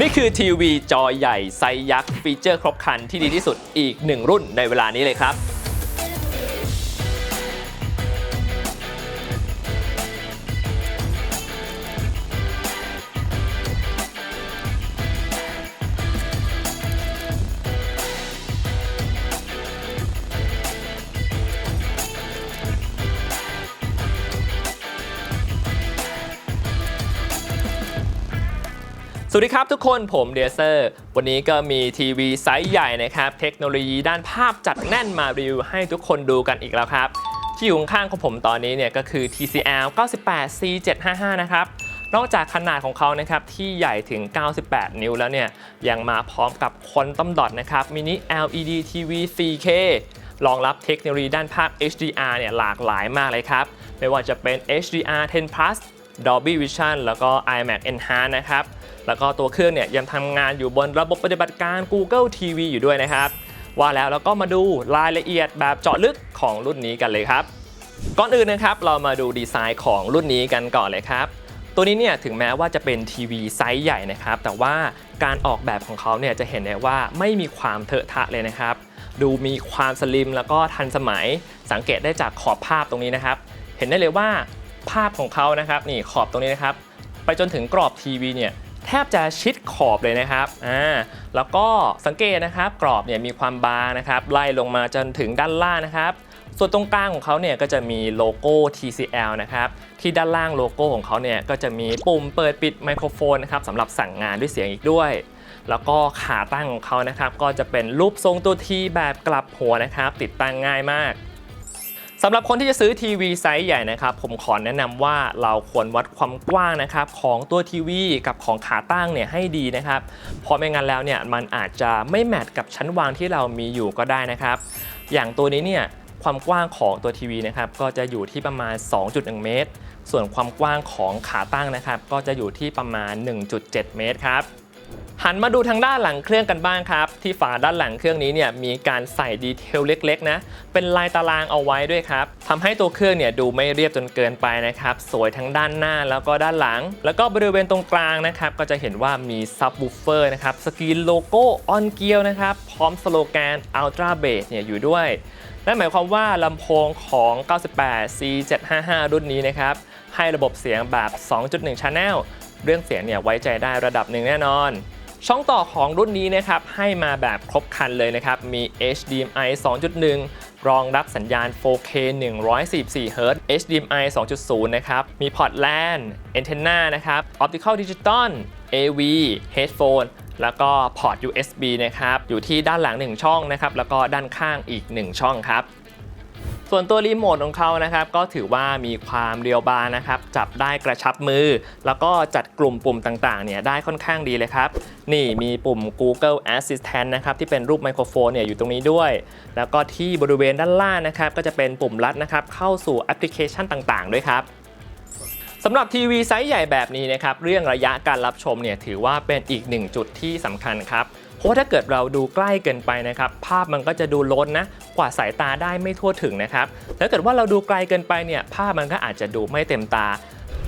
นี่คือทีวีจอใหญ่ไซส์ยักษ์ฟีเจอร์ครบครันที่ดีที่สุดอีกหนึ่งรุ่นในเวลานี้เลยครับ สวัสดีครับทุกคนผมเดเซอร์ วันนี้ก็มีทีวีไซส์ใหญ่นะครับ เทคโนโลยีด้านภาพจัดแน่นมารีวิวให้ทุกคนดูกันอีกแล้วครับ ที่อยู่ข้างของผมตอนนี้เนี่ยก็คือ TCL 98 C755 นะครับ นอกจากขนาดของเขานะครับที่ใหญ่ถึง 98 นิ้วแล้วเนี่ย ยังมาพร้อมกับควอนตัมดอทนะครับมินิ LED TV 4K รองรับเทคโนโลยีด้านภาพ HDR เนี่ยหลากหลายมากเลยครับ ไม่ว่าจะเป็น HDR 10 plus Dolby Vision แล้วก็ IMAX Enhance นะครับ แล้วก็ตัวเครื่องเนี่ยยังทำงานอยู่บนระบบปฏิบัติการ Google TV อยู่ด้วยนะครับ ว่าแล้วเราก็มาดูรายละเอียดแบบเจาะลึกของรุ่นนี้กันเลยครับ ก่อนอื่นนะครับเรามาดูดีไซน์ของรุ่นนี้กันก่อนเลยครับตัวนี้เนี่ยถึงแม้ว่าจะเป็นทีวีไซส์ใหญ่นะครับ แต่ว่าการออกแบบของเขาเนี่ยจะเห็นได้ว่าไม่มีความเถอะทะเลยนะครับ ดูมีความสลิมแล้วก็ทันสมัยสังเกตได้จากขอบภาพตรงนี้นะครับ เห็นได้เลยว่าภาพของเขานะครับนี่ขอบตรงนี้นะครับ ไปจนถึงกรอบทีวีเนี่ย แทบจะชิดขอบเลยนะครับอ่าแล้วก็สังเกตนะครับกรอบเนี่ยมีความบางนะครับไล่ลงมาจนถึงด้านล่างนะครับส่วนตรงกลางของเขาเนี่ยก็จะมีโลโก้ TCL นะครับที่ด้านล่างโลโก้ของเขาเนี่ยก็จะมีปุ่มเปิดปิดไมโครโฟนนะครับสำหรับสั่งงานด้วยเสียงอีกด้วย แล้วก็ขาตั้งของเขานะครับก็จะเป็นรูปทรงตัวทีแบบกลับหัวนะครับ ติดตั้งง่ายมาก สำหรับคนที่จะซื้อทีวีไซส์ใหญ่นะครับผมขอแนะนำว่าเราควรวัดความกว้างนะครับของตัวทีวีกับของขาตั้งเนี่ยให้ดีนะครับเพราะไม่งั้นแล้วเนี่ยมันอาจจะไม่แมทกับชั้นวางที่เรามีอยู่ก็ได้นะครับ อย่างตัวนี้เนี่ยความกว้างของตัวทีวีนะครับก็จะอยู่ที่ประมาณ 2.1 เมตร ส่วนความกว้างของขาตั้งนะครับก็จะอยู่ที่ประมาณ 1.7 เมตรครับ หันมาดูทางด้านหลังเครื่องกันบ้างครับ ที่ฝาด้านหลังเครื่องนี้เนี่ยมีการใส่ดีเทลเล็กๆนะเป็นลายตารางเอาไว้ด้วยครับทำให้ตัวเครื่องเนี่ยดูไม่เรียบจนเกินไปนะครับสวยทั้งด้านหน้าแล้วก็ด้านหลัง แล้วก็บริเวณตรงกลางนะครับก็จะเห็นว่ามีซับ w ูเฟอร์นะครับสกรีนโลโก้ออนเกียวนะครับพร้อมสโลแกน Ultra Bass เนี่ยอยู่ด้วยนั่นหมายความว่าลำโพงของ 98 C755 รุ่นนี้นะครับให้ระบบเสียงแบบ 2.1 Channel เรื่องเสียงเนี่ยไว้ใจได้ระดับหนึ่งแน่นอน ช่องต่อของรุ่นนี้นะครับให้มาแบบครบคันเลยนะครับ มี HDMI 2.1 รองรับสัญญาณ 4K 144 Hz HDMI 2.0 นะครับ มีพอร์ต LAN Antenna นะครับ Optical Digital AV Headphone แล้วก็พอร์ต USB นะครับ อยู่ที่ด้านหลัง 1 ช่องนะครับ แล้วก็ด้านข้างอีก 1 ช่องครับ ส่วนตัวรีโมทของเขานะครับก็ถือว่ามีความเรียวบางนะครับจับได้กระชับมือ แล้วก็จัดกลุ่มปุ่มต่างๆเนี่ยได้ค่อนข้างดีเลยครับ นี่มีปุ่ม Google Assistant นะครับที่เป็นรูปไมโครโฟนเนี่ยอยู่ตรงนี้ด้วย แล้วก็ที่บริเวณด้านล่างนะครับก็จะเป็นปุ่มลัดนะครับเข้าสู่แอปพลิเคชันต่างๆ ด้วยครับสำหรับทีวีไซส์ใหญ่แบบนี้นะครับเรื่องระยะการรับชมเนี่ยถือว่าเป็นอีกหนึ่งจุดที่สำคัญครับ เพราะถ้าเกิดเราดูใกล้เกินไปนะครับ ภาพมันก็จะดูล้นนะ กว่าสายตาได้ไม่ทั่วถึงนะครับถ้าเกิดว่าเราดูไกลเกินไปเนี่ย ภาพมันก็อาจจะดูไม่เต็มตา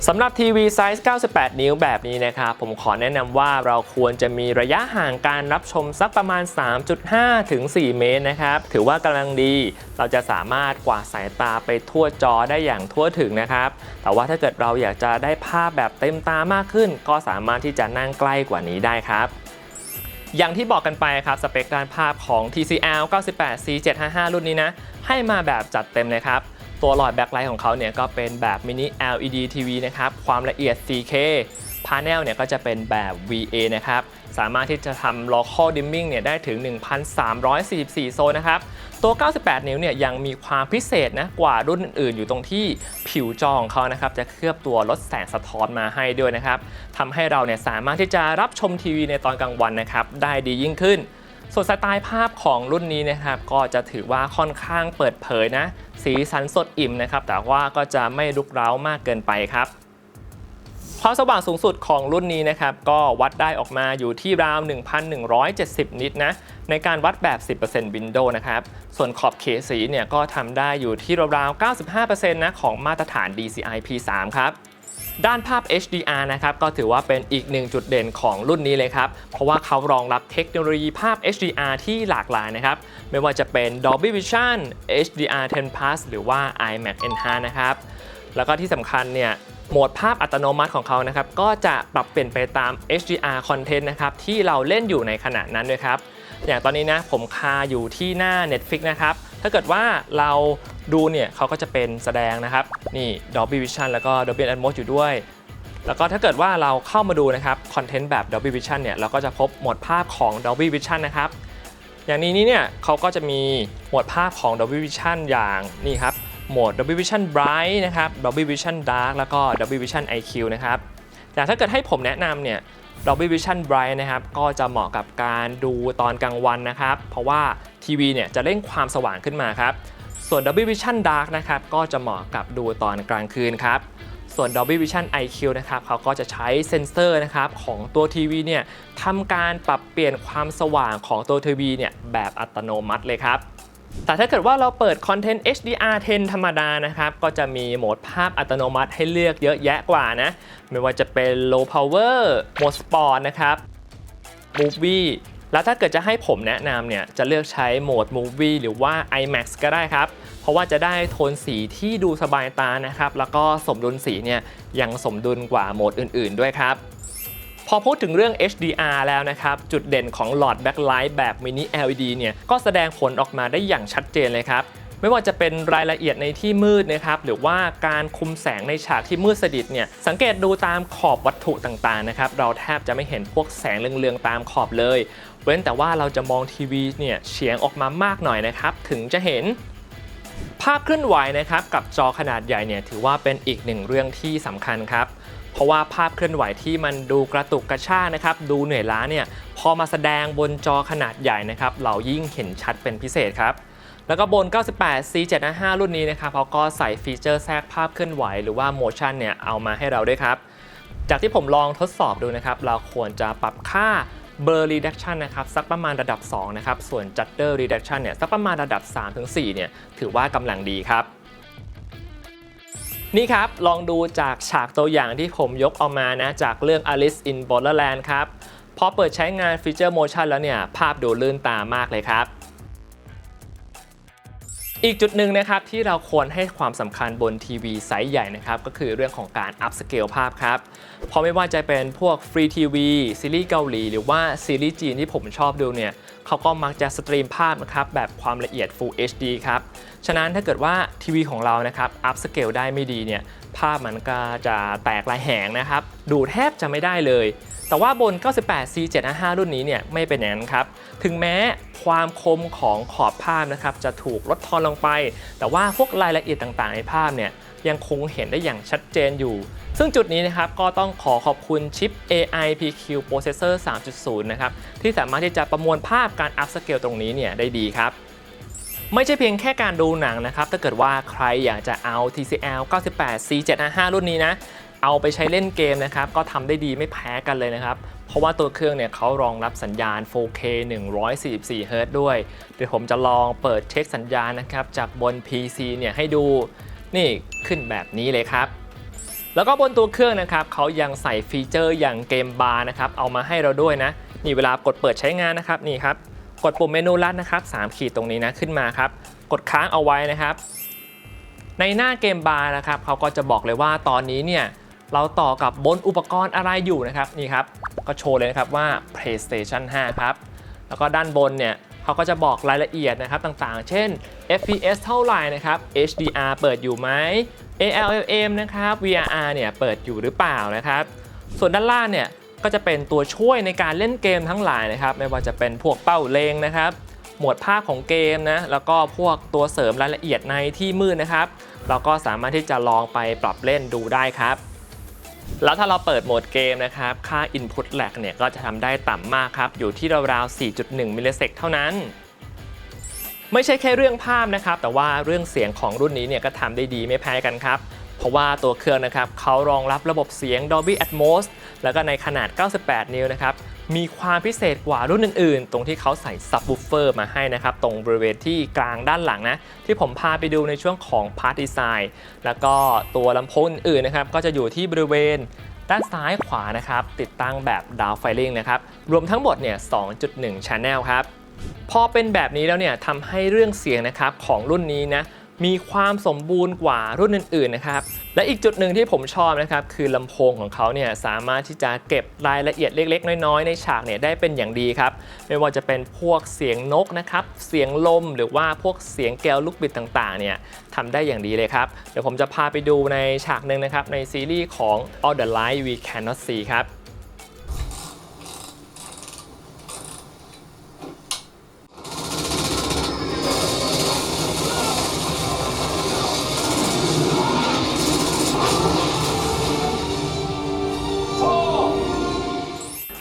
สำหรับทีวีไซส์ 98 นิ้วแบบนี้นะครับ ผมขอแนะนำว่าเราควรจะมีระยะห่างการรับชมสักประมาณ 3.5 ถึง 4 เมตรนะครับ ถือว่ากำลังดี เราจะสามารถกวาดสายตาไปทั่วจอได้อย่างทั่วถึงนะครับ แต่ว่าถ้าเกิดเราอยากจะได้ภาพแบบเต็มตามากขึ้น ก็สามารถที่จะนั่งใกล้กว่านี้ได้ครับ อย่างที่บอกกันไปครับสเปคด้านภาพของ TCL 98 C755 รุ่นนี้นะ ให้มาแบบจัดเต็มเลยครับ ตัวหลอดแบ็คไลท์ของเขาเนี่ยก็เป็นแบบมินิ LED TV นะครับ ความละเอียด 4K พาเนลเนี่ยก็จะเป็นแบบ VA นะครับ สามารถที่จะทำ local dimming เนี่ยได้ถึง 1,344 โซนนะครับ ตัว 98 นิ้วเนี่ยยังมีความพิเศษนะกว่ารุ่นอื่นๆ อยู่ตรงที่ผิวจอของเขานะครับ จะเคลือบตัวลดแสงสะท้อนมาให้ด้วยนะครับทำให้เราเนี่ยสามารถที่จะรับชมทีวีในตอนกลางวันนะครับได้ดียิ่งขึ้นส่วนสไตล์ภาพของรุ่นนี้นะครับก็จะถือว่าค่อนข้างเปิดเผยนะ สีสันสดอิ่มนะครับ แต่ว่าก็จะไม่รุกเร้ามากเกินไปครับ ความสว่างสูงสุดของรุ่นนี้นะครับ ก็วัดได้ออกมาอยู่ที่ราว 1,170 นิตนะ ในการวัดแบบ 10% Window นะครับ ส่วนขอบเขตสีเนี่ยก็ทำได้อยู่ที่ราวๆ95%นะของมาตรฐาน DCI P3 ครับด้านภาพ HDR นะครับก็ถือว่าเป็นอีกหนึ่งจุดเด่นของรุ่นนี้เลยครับ เพราะว่าเขารองรับเทคโนโลยีภาพ HDR ที่หลากหลายนะครับ ไม่ว่าจะเป็น Dolby Vision HDR 10 Plus หรือว่า IMAX Enhance นะครับ แล้วก็ที่สำคัญเนี่ย โหมดภาพอัตโนมัติของเขานะครับก็จะปรับเปลี่ยนไปตาม HDR content นะครับที่เราเล่นอยู่ในขณะนั้นด้วยครับ อย่างตอนนี้นะผมคาอยู่ที่หน้า Netflix นะครับถ้าเกิดว่าเราดูเนี่ยเขาก็จะเป็นแสดงนะครับนี่ Dolby Vision แล้วก็ Dolby Atmos อยู่ด้วย แล้วก็ถ้าเกิดว่าเราเข้ามาดูนะครับคอนเทนต์แบบ Dolby Vision เนี่ยเราก็จะพบโหมดภาพของ Dolby Vision นะครับอย่างนี้นี่เนี่ยเขาก็จะมีโหมดภาพของ Dolby Vision อย่างนี่ครับ โหมด Dolby Vision Bright นะครับ Dolby Vision Dark แล้วก็ Dolby Vision IQ นะครับแต่ถ้าเกิดให้ผมแนะนำเนี่ย Dolby Vision Bright นะครับก็จะเหมาะกับการดูตอนกลางวันนะครับ เพราะว่าทีวีเนี่ยจะเร่งความสว่างขึ้นมาครับ ส่วน Dolby Vision Dark นะครับก็จะเหมาะกับดูตอนกลางคืนครับส่วน Dolby Vision IQ นะครับเขาก็จะใช้เซ็นเซอร์นะครับของตัวทีวีเนี่ยทำการปรับเปลี่ยนความสว่างของตัวทีวีเนี่ยแบบอัตโนมัติเลยครับ แต่ถ้าเกิดว่าเราเปิดคอนเทนต์ HDR 10 ธรรมดานะครับ ก็จะมีโหมดภาพอัตโนมัติให้เลือกเยอะแยะกว่านะ ไม่ว่าจะเป็น low power โหมด sport นะครับ movie แล้วถ้าเกิดจะให้ผมแนะนำเนี่ย จะเลือกใช้โหมด movie หรือว่า IMAX ก็ได้ครับ เพราะว่าจะได้โทนสีที่ดูสบายตานะครับ แล้วก็สมดุลสีเนี่ยยังสมดุลกว่าโหมดอื่น ๆ ด้วยครับ พอพูดถึงเรื่อง HDR แล้วนะครับ จุดเด่นของหลอดแบ็คไลท์แบบมินิ LED เนี่ยก็แสดงผลออกมาได้อย่างชัดเจนเลยครับ ไม่ว่าจะเป็นรายละเอียดในที่มืดนะครับ หรือว่าการคุมแสงในฉากที่มืดสนิทเนี่ยสังเกตดูตามขอบวัตถุต่างๆนะครับ เราแทบจะไม่เห็นพวกแสงเรืองๆตามขอบเลย เว้นแต่ว่าเราจะมองทีวีเนี่ยเฉียงออกมามากหน่อยนะครับ ถึงจะเห็นภาพเคลื่อนไหวนะครับกับจอขนาดใหญ่เนี่ยถือว่าเป็นอีกหนึ่งเรื่องที่สำคัญครับ เพราะว่าภาพเคลื่อนไหวที่มันดูกระตุกกระชากนะครับดูเหนื่อยล้าเนี่ยพอมาแสดงบนจอขนาดใหญ่นะครับเรายิ่งเห็นชัดเป็นพิเศษครับแล้วก็บน 98 C755 รุ่นนี้นะครับเขาก็ใส่ฟีเจอร์แทรกภาพเคลื่อนไหวหรือว่า motion เนี่ยเอามาให้เราด้วยครับ จากที่ผมลองทดสอบดูนะครับ เราควรจะปรับค่า Blur Reduction นะครับสักประมาณระดับ 2 นะครับ ส่วน Jutter Reduction เนี่ยสักประมาณระดับ 3-4 เนี่ยถือว่ากำลังดีครับ นี่ครับ ลองดูจากฉากตัวอย่างที่ผมยกเอามานะ จากเรื่อง Alice in Borderland ครับ พอเปิดใช้งานฟีเจอร์ motion แล้วเนี่ย ภาพดูลื่นตามากเลยครับ อีกจุดหนึ่งนะครับที่เราควรให้ความสำคัญบนทีวีไซส์ใหญ่นะครับก็คือเรื่องของการอัพสเกลภาพครับเพราะไม่ว่าจะเป็นพวกฟรีทีวีซีรีส์เกาหลี หรือว่าซีรีส์จีนที่ผมชอบดูเนี่ยเขาก็มักจะสตรีมภาพนะครับแบบความละเอียด Full HD ครับ ฉะนั้นถ้าเกิดว่าทีวีของเรานะครับอัพสเกลได้ไม่ดีเนี่ยภาพมันก็จะแตกลายแหงนะครับ ดูแทบจะไม่ได้เลย แต่ว่าบน 98 C755 รุ่นนี้เนี่ยไม่เป็นอย่างนั้นครับ ถึงแม้ความคมของขอบภาพนะครับจะถูกลดทอนลงไป แต่ว่าพวกรายละเอียดต่างๆ ในภาพเนี่ยยังคงเห็นได้อย่างชัดเจนอยู่ ซึ่งจุดนี้นะครับก็ต้องขอขอบคุณชิป AI PQ Processor 3.0 นะครับที่สามารถที่จะประมวลภาพการอัพสเกลตรงนี้เนี่ยได้ดีครับไม่ใช่เพียงแค่การดูหนังนะครับ ถ้าเกิดว่าใครอยากจะเอา TCL 98 C755 รุ่นนี้นะ เอาไปใช้เล่นเกมนะครับ ก็ทำได้ดีไม่แพ้กันเลยนะครับ เพราะว่าตัวเครื่องเนี่ยเขารองรับสัญญาณ 4K 144 Hz ด้วย เดี๋ยวผมจะลองเปิดเช็คสัญญาณนะครับ จากบน PC เนี่ยให้ดู นี่ขึ้นแบบนี้เลยครับแล้วก็บนตัวเครื่องนะครับเขายังใส่ฟีเจอร์อย่างเกมบาร์นะครับเอามาให้เราด้วยนะนี่เวลากดเปิดใช้งานนะครับนี่ครับกดปุ่มเมนูลัดนะครับ3ขีดตรงนี้นะขึ้นมาครับกดค้างเอาไว้นะครับ ในหน้าเกมบาร์นะครับเขาก็จะบอกเลยว่าตอนนี้เนี่ย เราต่อกับบนอุปกรณ์อะไรอยู่นะครับนี่ครับก็โชว์เลยนะครับว่า PlayStation 5 ครับ แล้วก็ด้านบนเนี่ยเขาก็จะบอกรายละเอียดนะครับต่างๆ เช่น FPS เท่าไหร่นะครับ HDR เปิดอยู่ไหม ALM นะครับ VRR เนี่ยเปิดอยู่หรือเปล่านะครับ ส่วนด้านล่างเนี่ยก็จะเป็นตัวช่วยในการเล่นเกมทั้งหลายนะครับ ไม่ว่าจะเป็นพวกเป้าเลงนะครับ หมวดภาพของเกมนะ แล้วก็พวกตัวเสริมรายละเอียดในที่มืดนะครับ เราก็สามารถที่จะลองไปปรับเล่นดูได้ครับ แล้วถ้าเราเปิดโหมดเกมนะครับ ค่า Input lag เนี่ยก็จะทำได้ต่ำมากครับ อยู่ที่ราวๆ 4.1 มิลลิเซกเท่านั้น ไม่ใช่แค่เรื่องภาพนะครับ แต่ว่าเรื่องเสียงของรุ่นนี้เนี่ยก็ทำได้ดีไม่แพ้กันครับ เพราะว่าตัวเครื่องนะครับเขารองรับระบบเสียง Dolby Atmos แล้วก็ในขนาด 98 นิ้วนะครับ มีความพิเศษกว่ารุ่นอื่นๆ ตรงที่เขาใส่ซับ w ูเฟอร์มาให้นะครับ ตรงบริเวณที่กลางด้านหลังนะ ที่ผมพาไปดูในช่วงของพาร์ทดีไซน์แล้วก็ตัวลำโพงอื่นๆนะครับ ก็จะอยู่ที่บริเวณด้านซ้ายขวานะครับ ติดตั้งแบบดาวไฟลิงนะครับ รวมทั้งหมดเนี่ย 2.1 Channel ครับ พอเป็นแบบนี้แล้วเนี่ยทำให้เรื่องเสียงนะครับของรุ่นนี้นะ มีความสมบูรณ์กว่ารุ่นอื่นๆนะครับ และอีกจุดหนึ่งที่ผมชอบนะครับคือลำโพงของเขาเนี่ยสามารถที่จะเก็บรายละเอียดเล็ก ๆ น้อยๆ ในฉากเนี่ยได้เป็นอย่างดีครับ ไม่ว่าจะเป็นพวกเสียงนกนะครับ เสียงลมหรือว่าพวกเสียงแก้วลูกบิดต่างๆ เนี่ยทำได้อย่างดีเลยครับ เดี๋ยวผมจะพาไปดูในฉากหนึ่งนะครับในซีรีส์ของ All the Light We Cannot See ครับ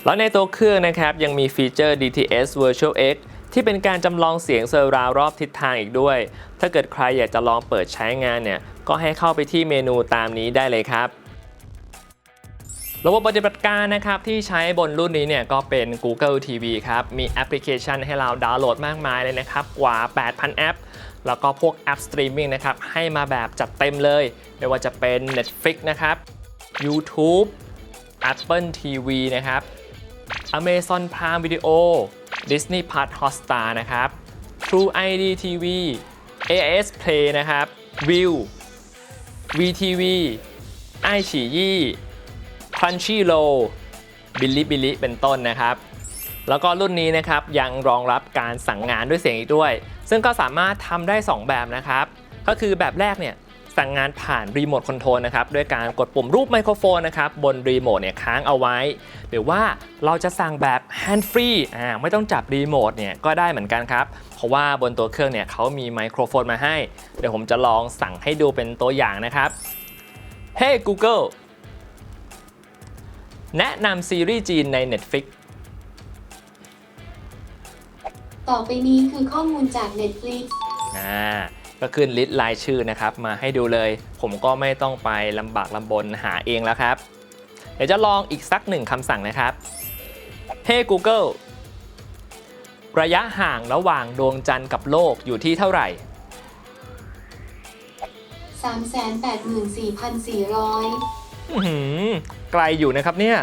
แล้วในตัวเครื่องนะครับยังมีฟีเจอร์ DTS Virtual X ที่เป็นการจำลองเสียงเซอร์ราวรอบทิศทางอีกด้วย ถ้าเกิดใครอยากจะลองเปิดใช้งานเนี่ย ก็ให้เข้าไปที่เมนูตามนี้ได้เลยครับ ระบบปฏิบัติการนะครับที่ใช้บนรุ่นนี้เนี่ยก็เป็น Google TV ครับ มีแอปพลิเคชันให้เราดาวน์โหลดมากมายเลยนะครับ กว่า 8,000 แอป แล้วก็พวกแอปสตรีมมิ่งนะครับ ให้มาแบบจัดเต็มเลย ไม่ว่าจะเป็น Netflix นะครับ YouTube Apple TV นะครับ Amazon Prime Video Disney Plus Hotstar นะครับ True ID TV AIS Play นะครับ View VTV ไอฉี่ยี่ Crunchyroll Bilibili เป็นต้นนะครับ แล้วก็รุ่นนี้นะครับยังรองรับการสั่งงานด้วยเสียงอีกด้วย ซึ่งก็สามารถทำได้ 2 แบบนะครับ ก็คือแบบแรกเนี่ย สั่งงานผ่านรีโมทคอนโทรลนะครับด้วยการกดปุ่มรูปไมโครโฟนนะครับบนรีโมทเนี่ยค้างเอาไว้ หรือว่าเราจะสั่งแบบแฮนด์ฟรีอ่าไม่ต้องจับรีโมทเนี่ยก็ได้เหมือนกันครับเพราะว่าบนตัวเครื่องเนี่ยเขามีไมโครโฟนมาให้ เดี๋ยวผมจะลองสั่งให้ดูเป็นตัวอย่างนะครับ Hey Google แนะนำซีรีส์จีนใน Netflix ต่อไปนี้คือข้อมูลจาก Netflix อ่า ก็ขึ้นลิสต์รายชื่อนะครับ มาให้ดูเลย ผมก็ไม่ต้องไปลำบากลำบนหาเองแล้วครับ เดี๋ยวจะลองอีกสักหนึ่งคำสั่งนะครับ Hey Google ระยะห่างระหว่างดวงจันทร์กับโลกอยู่ที่เท่าไหร่ 384,400 อื้อหือไกลอยู่นะครับเนี่ย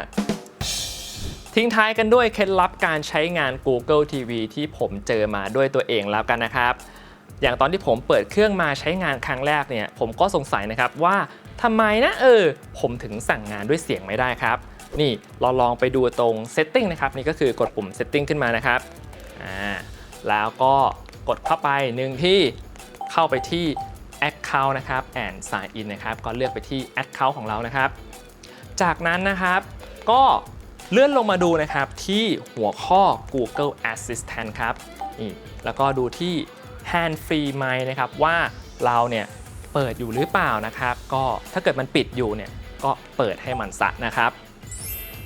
ทิ้งท้ายกันด้วยเคล็ดลับการใช้งาน Google TV ที่ผมเจอมาด้วยตัวเองแล้วกันนะครับ อย่างตอนที่ผมเปิดเครื่องมาใช้งานครั้งแรกเนี่ยผมก็สงสัยนะครับว่าทำไมนะเออ ผมถึงสั่งงานด้วยเสียงไม่ได้ครับ นี่เราลองไปดูตรง Setting นะครับนี่ก็คือกดปุ่ม Setting ขึ้นมานะครับอ่าแล้วก็กดเข้าไปหนึ่งที่เข้าไปที่ Account นะครับ and sign in นะครับ ก็เลือกไปที่ Account ของเรานะครับ จากนั้นนะครับก็เลื่อนลงมาดูนะครับที่หัวข้อ Google Assistant ครับนี่แล้วก็ดูที่ Hand Free Mic นะครับว่าเราเนี่ยเปิดอยู่หรือเปล่านะครับ ก็ถ้าเกิดมันปิดอยู่เนี่ยก็เปิดให้มันซะนะครับ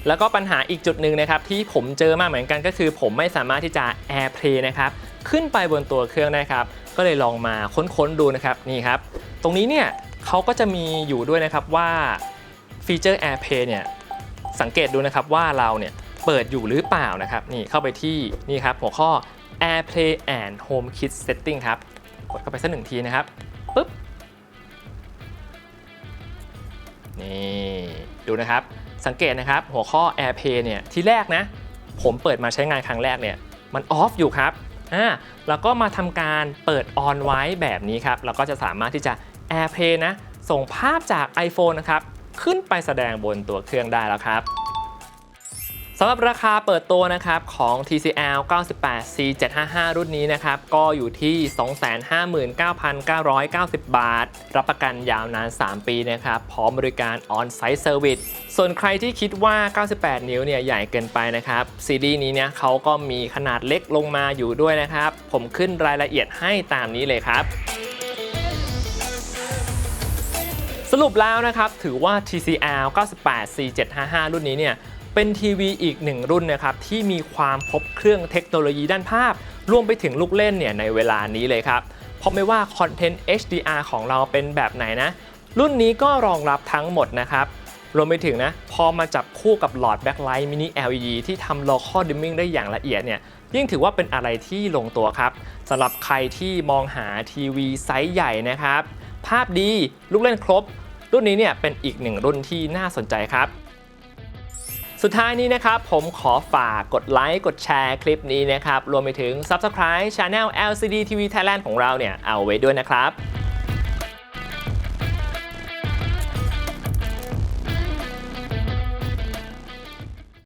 แล้วก็ปัญหาอีกจุดหนึ่งนะครับที่ผมเจอมาเหมือนกันก็คือ ผมไม่สามารถที่จะ AirPlay นะครับขึ้นไปบนตัวเครื่องได้ครับ ก็เลยลองมาค้นๆดูนะครับนี่ครับ ตรงนี้เนี่ยเขาก็จะมีอยู่ด้วยนะครับว่าฟีเจอร์ AirPlay เนี่ยสังเกตดูนะครับว่าเราเนี่ยเปิดอยู่หรือเปล่านะครับ นี่เข้าไปที่นี่ครับหัวข้อ AirPlay and HomeKit Setting ครับ กดเข้าไปสักหนึ่งทีนะครับปึ๊บนี่ดูนะครับ สังเกตนะครับ หัวข้อ AirPlay เนี่ยที่แรกนะ ผมเปิดมาใช้งานครั้งแรกเนี่ย มันออฟอยู่ครับอ่าแล้วก็มาทำการเปิดออนไว้แบบนี้ครับเราก็จะสามารถที่จะ AirPlay นะ ส่งภาพจาก iPhone นะครับ ขึ้นไปแสดงบนตัวเครื่องได้แล้วครับ สำหรับราคาเปิดตัวนะครับของ TCL 98 C755 รุ่นนี้นะครับก็อยู่ที่ 259,990 บาท รับประกันยาวนาน 3 ปีนะครับพร้อมบริการ On-Site Service ส่วนใครที่คิดว่า 98 นิ้วเนี่ยใหญ่เกินไปนะครับซีรีส์นี้เนี่ยเขาก็มีขนาดเล็กลงมาอยู่ด้วยนะครับ ผมขึ้นรายละเอียดให้ตามนี้เลยครับสรุปแล้วนะครับถือว่า TCL 98 C755 รุ่นนี้เนี่ย เป็นทีวีอีกหนึ่งรุ่นนะครับที่มีความครบเครื่องเทคโนโลยีด้านภาพ รวมไปถึงลูกเล่นเนี่ยในเวลานี้เลยครับเพราะไม่ว่าคอนเทนต์ HDR ของเราเป็นแบบไหนนะ รุ่นนี้ก็รองรับทั้งหมดนะครับรวมไปถึงนะพอมาจับคู่กับหลอดแบ็คไลท์มินิ LED ที่ทำ local dimming ได้อย่างละเอียดเนี่ยยิ่งถือว่าเป็นอะไรที่ลงตัวครับสำหรับใครที่มองหาทีวีไซส์ใหญ่นะครับ ภาพดี ลูกเล่นครบ รุ่นนี้เนี่ยเป็นอีกหนึ่งรุ่นที่น่าสนใจครับ สุดท้ายนี้นะครับ ผมขอฝากกดไลค์ กดแชร์คลิปนี้นะครับ รวมไปถึง Subscribe Channel LCD TV Thailand ของเราเนี่ย เอาไว้ด้วยนะครับ